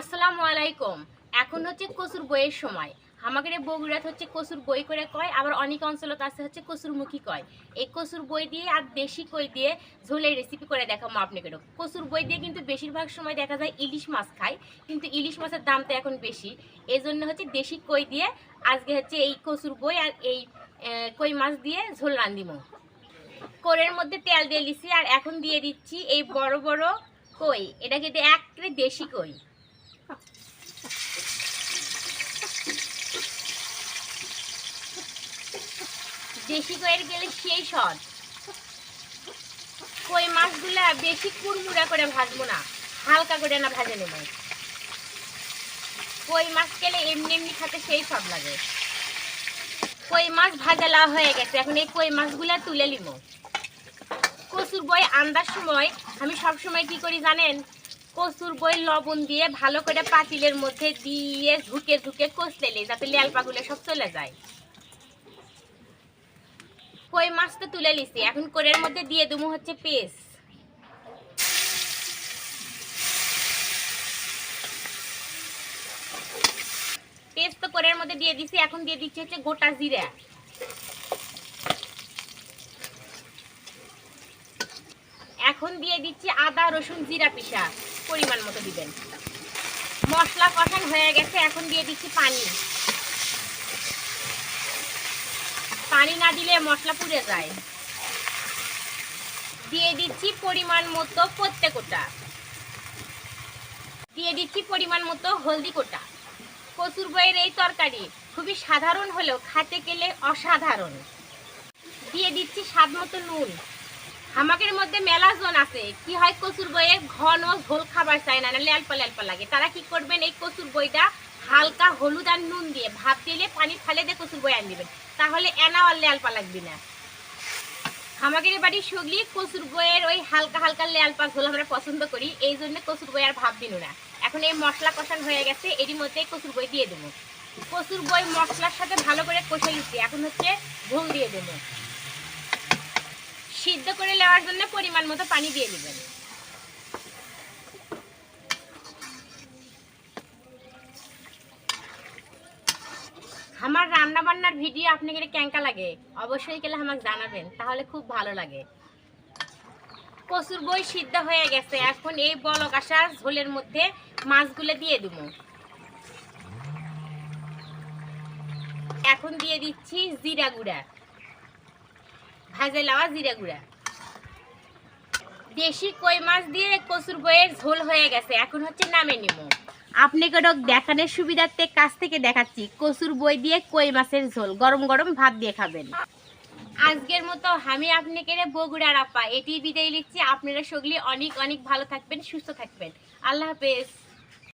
আসসালামু আলাইকুম। এখন হচ্ছে কচুর বইয়ের সময়। আমাদের বগুড়াত হচ্ছে কচুর বই করে কয়, আবার অনেক অঞ্চলত আছে হচ্ছে কচুর মুখী কয়। এই কচুর বই দিয়ে আর দেশি কই দিয়ে ঝোলের রেসিপি করে দেখাবো আপনাকে কচুর বই দিয়ে কিন্তু বেশিরভাগ সময় দেখা যায় ইলিশ মাছ খায়, কিন্তু ইলিশ মাছের দাম তো এখন বেশি। এই জন্য হচ্ছে দেশি কই দিয়ে আজকে হচ্ছে এই কচুর বই আর এই কই মাছ দিয়ে ঝোল রান্দিম কোরের মধ্যে তেল দিয়ে দিচ্ছি আর এখন দিয়ে দিচ্ছি এই বড় বড় কই। এটা কিন্তু একেবারে দেশি কই। দেশি কইয়ের গেলে সেই স্বাদ। কই মাছগুলা বেশি কুড়মুড়া করে ভাজবো না, হালকা করে না ভাজে নেব। কই মাছ গেলে এমনি এমনি খেতে সেই সব লাগে। কই মাছ ভাজা লাও হয়ে গেছে, এখন এই কই মাছগুলা তুলে নিব। কচুর বই আন্দার সময় আমি সব সময় কি করি জানেন? কচুর বই লবণ দিয়ে ভালো করে পাতিলের মধ্যে দিয়ে ঝুঁকে ঝুঁকে কষলে যাতে লেলপাগুলো সব চলে যায়। কই মাছটা তুলে নিছি, এখন কোরের মধ্যে দিয়ে দেবো হচ্ছে পেস্ট। পেস্ট তো কোরের মধ্যে দিয়ে দিছি, এখন দিয়ে দিচ্ছি হচ্ছে গোটা জিরা। এখন দিয়ে দিচ্ছি আদা, রসুন, জিরা পিসা। পরিমাণ মতো দিবেন। মশলা কষান হয়ে গেছে, এখন দিয়ে দিচ্ছি পানি। পানি না দিলে মশলা পুড়ে যায়। দিয়ে দিচ্ছি পরিমাণ মতো পত্তে কোটা। দিয়ে দিচ্ছি পরিমাণ মতো হলদি কোটা। কচুর বইয়ের এই তরকারি খুবই সাধারণ হলেও খাতে গেলে অসাধারণ। দিয়ে দিচ্ছি স্বাদ মতো নুন। হামাকের মধ্যে মেলা জন আছে। কি হয়, কচুর বইয়ে ঘন ঝোল খাবার চায় না নাহলে অল্প অল্প লাগে। তারা কি করবেন, এই কচুর বইটা হালকা হলুদ আর নুন দিয়ে ভাপ দিলে পানি ফালে দিয়ে কচুর বই আন দিবেন। তাহলে এনা আর লেলপা লাগবে না। আমাদের বাড়ি সগলি কচুর বইয়ের ওই হালকা হালকা লেলপা ঝোল আমরা পছন্দ করি। এই জন্য কচুর বই আর ভাব দিন না। এখন এই মশলা কষান হয়ে গেছে এরই মধ্যে কচুর বই দিয়ে দেবো। কচুর বই মশলার সাথে ভালো করে কষে নিচ্ছি। এখন হচ্ছে ঝোল দিয়ে দেবো। সিদ্ধ করে নেওয়ার জন্য পরিমাণ মতো পানি দিয়ে দেবেন আমার রান্না বান্নার ভিডিও আপনাকে ক্যাঙ্কা লাগে। অবশ্যই গেলে আমাকে জানাবেন, তাহলে খুব ভালো লাগে। কচুর বই সিদ্ধ হয়ে গেছে, এখন এই বলক আসা ঝোলের মধ্যে মাছগুলো দিয়ে দেব। এখন দিয়ে দিচ্ছি জিরা গুঁড়া। ভাজে লাওয়া জিরা গুঁড়া। দেশি কই মাছ দিয়ে কচুর বইয়ের ঝোল হয়ে গেছে, এখন হচ্ছে নামে নিব আপনাকে ডক দেখানোর সুবিধার্থে কাছ থেকে দেখাচ্ছি, কচুর বই দিয়ে কই মাছের ঝোল, গরম গরম ভাত দিয়ে খাবেন। আজকের মতো আমি আপনাকে বগুড়ার আপা এটি বিদায় লিখছি আপনারা সগলি অনেক অনেক ভালো থাকবেন, সুস্থ থাকবেন। আল্লাহ হাফেজ।